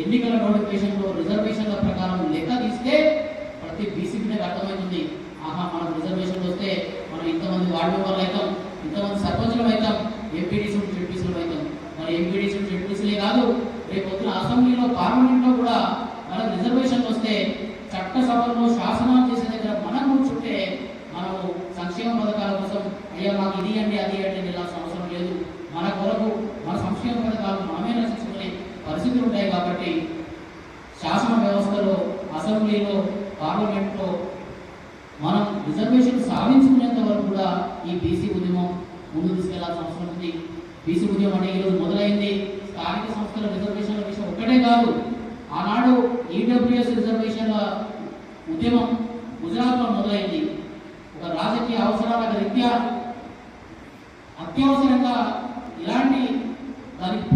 ఎన్నికల నోటిఫికేషన్లో రిజర్వేషన్ల ప్రకారం లెక్క తీస్తే ప్రతి బీసీ బిడ్డకు అర్థమవుతుంది. ఆహా మనకు రిజర్వేషన్లు వస్తే మనం ఇంతమంది వార్డు మెంబర్లు అవుతాం ఇంతమంది సర్పంచులు అవుతాం ఎంపీడీసీలు జెడ్పీసీలు అవుతాం. మరి ఎంపీడీసీలు జెడ్పీసీలే కాదు రేపు పొద్దున అసెంబ్లీలో పార్లమెంట్లో కూడా మనకు రిజర్వేషన్లు వస్తే చట్టసభల్లో శాసనాలు చేసే దగ్గర మనం కూర్చుంటే మనము సంక్షేమ పథకాల కోసం అయ్యా మాకు ఇది అండి అది అండి అని అవసరం లేదు. మన కొరకు మన సంక్షేమ పథకాలు మనమే రచించుకునే పరిస్థితులు ఉంటాయి కాబట్టి శాసన వ్యవస్థలో అసెంబ్లీలో పార్లమెంట్లో మనం రిజర్వేషన్ సాధించుకునేంత వరకు కూడా ఈ బీసీ ఉద్యమం ముందు తీసుకెళ్ళాల్సిన అవసరం ఉంది. బీసీ ఉద్యమం అంటే ఈరోజు మొదలైంది. స్థానిక సంస్థల రిజర్వేషన్ల విషయం ఒక్కటే కాదు ఆనాడు ఈడబ్ల్యూఎస్ రిజర్వేషన్ల ఉద్యమం గుజరాత్లో మొదలైంది. ఒక రాజకీయ అవసరాల రీత్యా అత్యవసరంగా ఇలాంటి దానికి